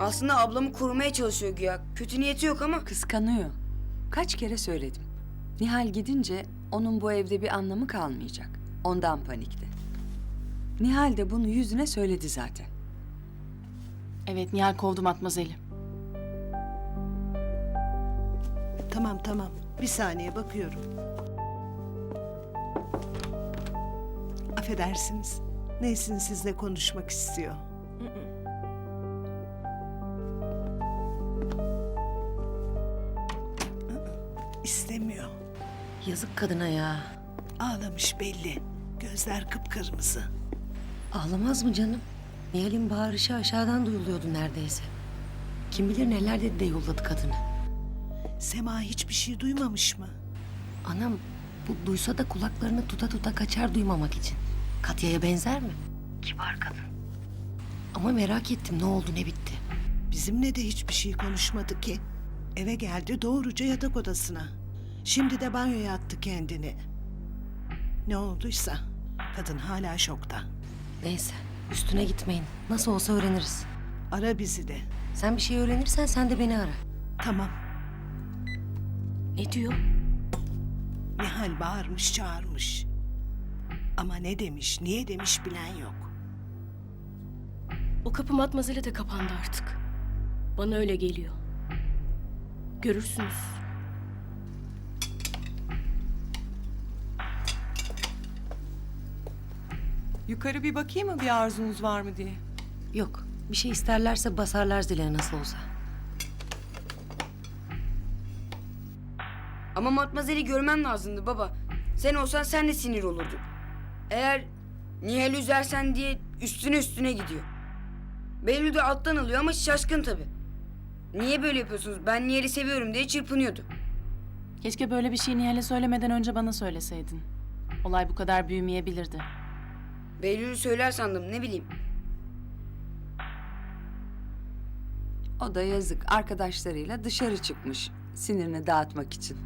Aslında ablamı korumaya çalışıyor güya. Kötü niyeti yok ama Kıskanıyor. Kaç kere söyledim. Nihal gidince onun bu evde bir anlamı kalmayacak. Ondan panikti. Nihal de bunu yüzüne söyledi zaten. Evet Nihal kovdu Matmazel'i. Tamam tamam. Bir saniye bakıyorum. Affedersiniz. Nesin sizle konuşmak istiyor. Yazık kadına ya. Ağlamış belli. Gözler kıpkırmızı. Ağlamaz mı canım? Nihal'in bağırışı aşağıdan duyuluyordu neredeyse. Kim bilir neler dedi de yolladı kadını. Sema hiçbir şey duymamış mı? Anam bu duysa da kulaklarını tuta tuta kaçar duymamak için. Katya'ya benzer mi? Kibar kadın. Ama merak ettim ne oldu ne bitti. Bizimle de hiçbir şey konuşmadı ki. Eve geldi doğruca yatak odasına. Şimdi de banyoya attı kendini. Ne olduysa kadın hala şokta. Neyse üstüne gitmeyin. Nasıl olsa öğreniriz. Ara bizi de. Sen bir şey öğrenirsen sen de beni ara. Tamam. Ne diyor? Nihal bağırmış çağırmış. Ama ne demiş, niye demiş bilen yok. O kapı matmazele de kapandı artık. Bana öyle geliyor. Görürsünüz. Yukarı bir bakayım mı bir arzunuz var mı diye. Yok bir şey isterlerse basarlar zile nasıl olsa. ama Matmazel'i görmen lazımdı baba. Sen olsan sen de sinir olurdun. Eğer Nihal üzersen diye üstüne üstüne gidiyor. Behlül de alttan alıyor ama şaşkın tabii. Niye böyle yapıyorsunuz? Ben Nihal'i seviyorum diye çırpınıyordu. Keşke böyle bir şey Nihal'e söylemeden önce bana söyleseydin. Olay bu kadar büyümeyebilirdi. Behlül'ü söyler sandım ne bileyim. O da yazık arkadaşlarıyla dışarı çıkmış sinirini dağıtmak için.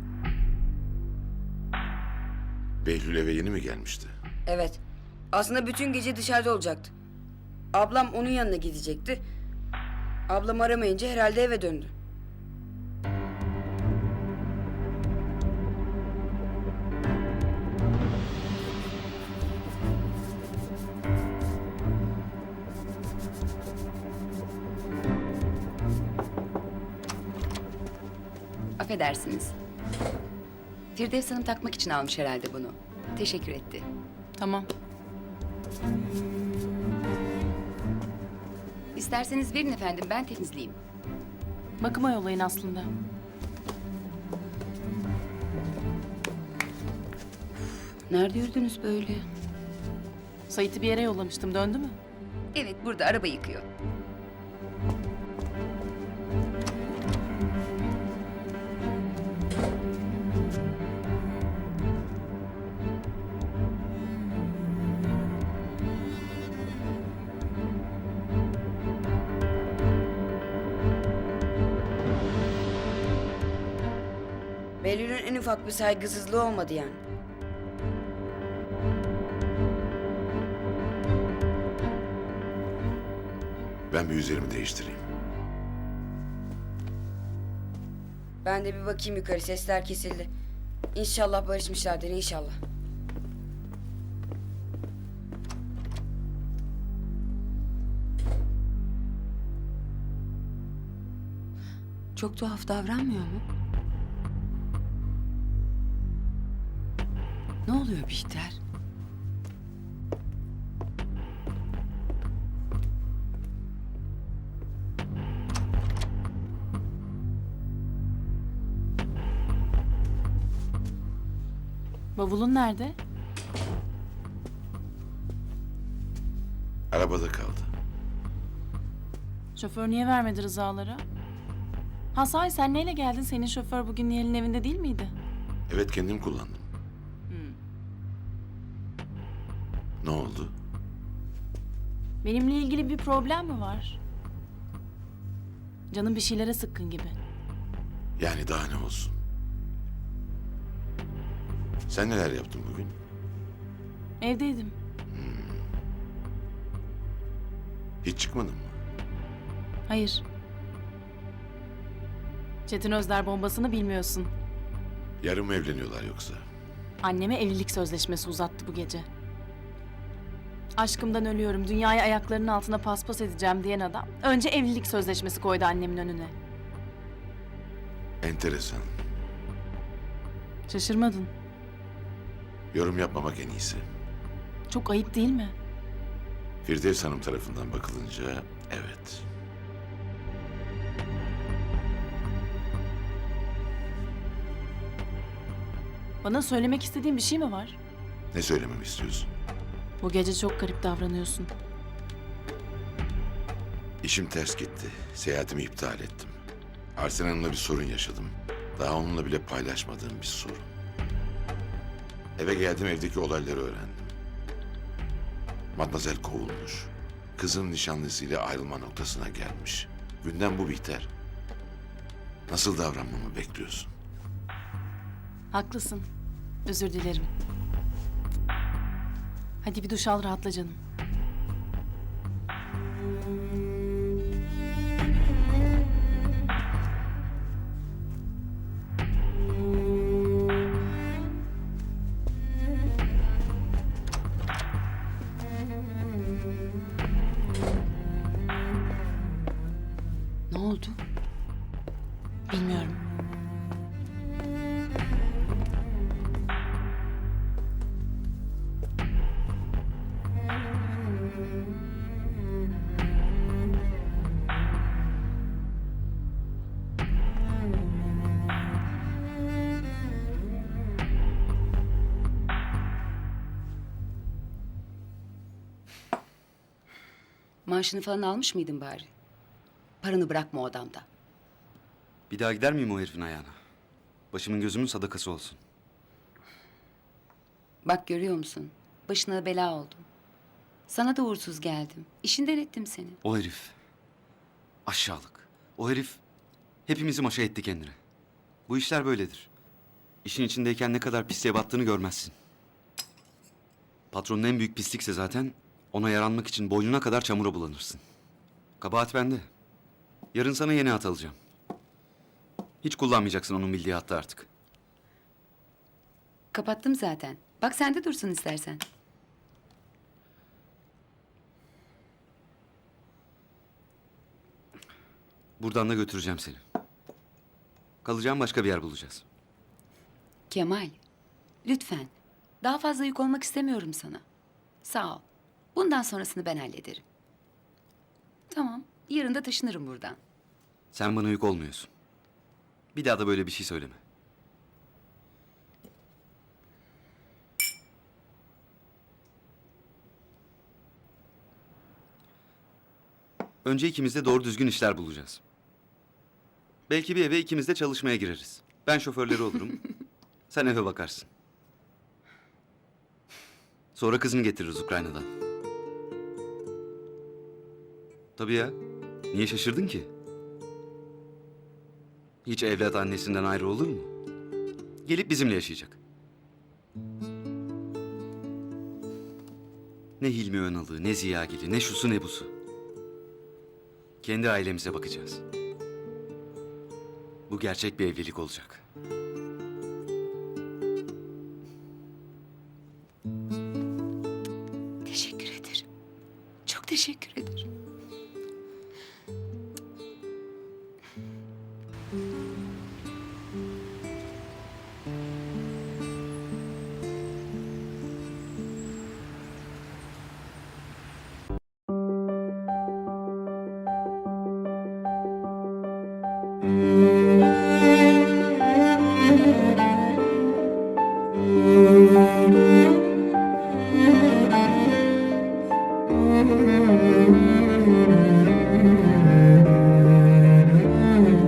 Behlül eve yeni mi gelmişti? Evet. Aslında bütün gece dışarıda olacaktı. Ablam onun yanına gidecekti. Ablam aramayınca herhalde eve döndü. Affedersiniz. Firdevs Hanım takmak için almış herhalde bunu. Teşekkür etti. Tamam. İsterseniz verin efendim ben temizleyeyim. Bakıma yollayın aslında. Nerede yürüdünüz böyle? Sait'i bir yere yollamıştım. Döndü mü? Evet burada araba yıkıyor. Behlül'ün en ufak bir saygısızlığı olmadı yani. Ben bir üzerimi değiştireyim. Ben de bir bakayım yukarı sesler kesildi. İnşallah barışmışlardır inşallah. Çok tuhaf davranmıyor mu? Ne oluyor Bihter? Bavulun nerede? Arabada kaldı. Şoför niye vermedi rızaları? Ha sahi sen neyle geldin? Senin şoför bugün Nihal'in evinde değil miydi? Evet kendim kullandım. Ne oldu? Benimle ilgili bir problem mi var? Canım bir şeylere sıkkın gibi. Yani daha ne olsun? Sen neler yaptın bugün? Evdeydim. Hiç çıkmadın mı? Hayır. Çetin Özder bombasını bilmiyorsun. Yarın mı evleniyorlar yoksa? Anneme evlilik sözleşmesi uzattı bu gece. Aşkımdan ölüyorum, dünyayı ayaklarının altına paspas edeceğim diyen adam... ...önce evlilik sözleşmesi koydu annemin önüne. Enteresan. Şaşırmadın. Yorum yapmamak en iyisi. Çok ayıp değil mi? Firdevs Hanım tarafından bakılınca evet. Bana söylemek istediğin bir şey mi var? Ne söylememi istiyorsun? Bu gece çok garip davranıyorsun. İşim ters gitti. Seyahatimi iptal ettim. Arsen Hanım'la bir sorun yaşadım. Daha onunla bile paylaşmadığım bir sorun. Eve geldim evdeki olayları öğrendim. Matmazel kovulmuş. Kızın nişanlısıyla ayrılma noktasına gelmiş. Günden bu biter. Nasıl davranmamı bekliyorsun? Haklısın. Özür dilerim. Hadi bir duş al rahatla canım. Maaşını falan almış mıydın bari? Paranı bırakma o adamda. Bir daha gider miyim o herifin ayağına? Başımın gözümün sadakası olsun. Bak görüyor musun? Başına bela oldum. Sana da uğursuz geldim. İşinden ettim seni. O herif. Aşağılık. O herif hepimizi maşa etti kendine. Bu işler böyledir. İşin içindeyken ne kadar pisliğe battığını görmezsin. Patronun en büyük pislikse zaten ona yaranmak için boynuna kadar çamura bulanırsın. Kabahat bende. Yarın sana yeni at alacağım. Hiç kullanmayacaksın onun bildiği hattı artık. Kapattım zaten. Bak sen de dursun istersen. Buradan da götüreceğim seni. Kalacağım başka bir yer bulacağız. Kemal, lütfen. Daha fazla yük olmak istemiyorum sana. Sağ ol. Bundan sonrasını ben hallederim. Tamam, yarın da taşınırım buradan. Sen bana yük olmuyorsun. Bir daha da böyle bir şey söyleme. Önce ikimiz de doğru düzgün işler bulacağız. Belki bir eve ikimiz de çalışmaya gireriz. Ben şoförleri olurum. sen eve bakarsın. Sonra kızını getiririz Ukrayna'dan. Tabii ya. Niye şaşırdın ki? Hiç evlat annesinden ayrı olur mu? Gelip bizimle yaşayacak. Ne Hilmi Önal'ı, ne Ziyagil'i, ne şusu ne busu. Kendi ailemize bakacağız. Bu gerçek bir evlilik olacak. Teşekkür ederim. Çok teşekkür ederim.